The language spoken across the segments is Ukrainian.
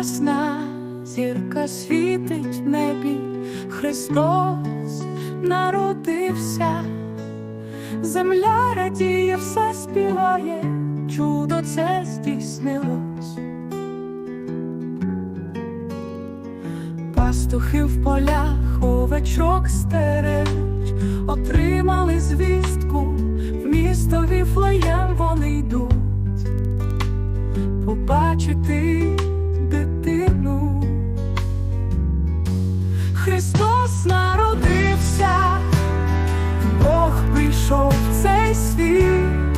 ясна зірка світить в небі, Христос народився, земля радіє, все співає, чудо це здійснилось. Пастухи в полях овечок стережуть, отримали звістку, в місто Віфлеєм вони йдуть. Побачити дитину. Христос народився, Бог прийшов в цей світ,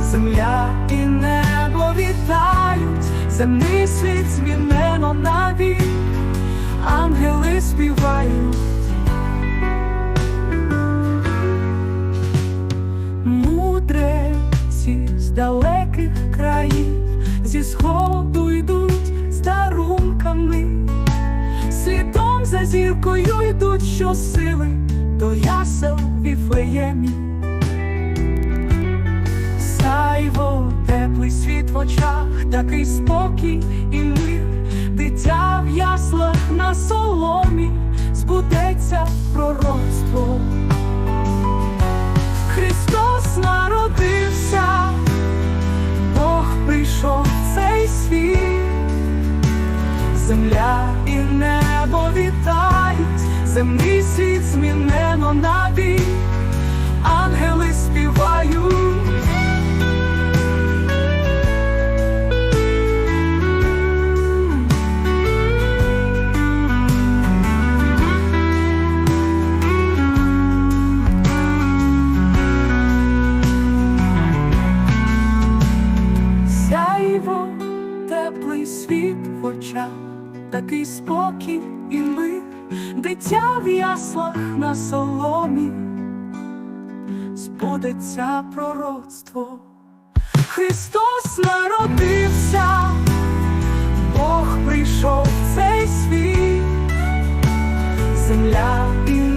земля і небо вітають, земний світ змінено навік, ангели співають. Мудреці з далеких країв, зі сходу дарунками, слідом за зіркою йдуть щосили до ясел в Віфлеємі. Сайво, теплий світ в очах, такий спокій земля і небо вітають, земний світ змінено навік, ангели співають. Теплий світ в очах, такий спокій і мир, дитя в яслах на соломі, збудеться пророцтво. Христос народився, Бог прийшов в цей світ, земля і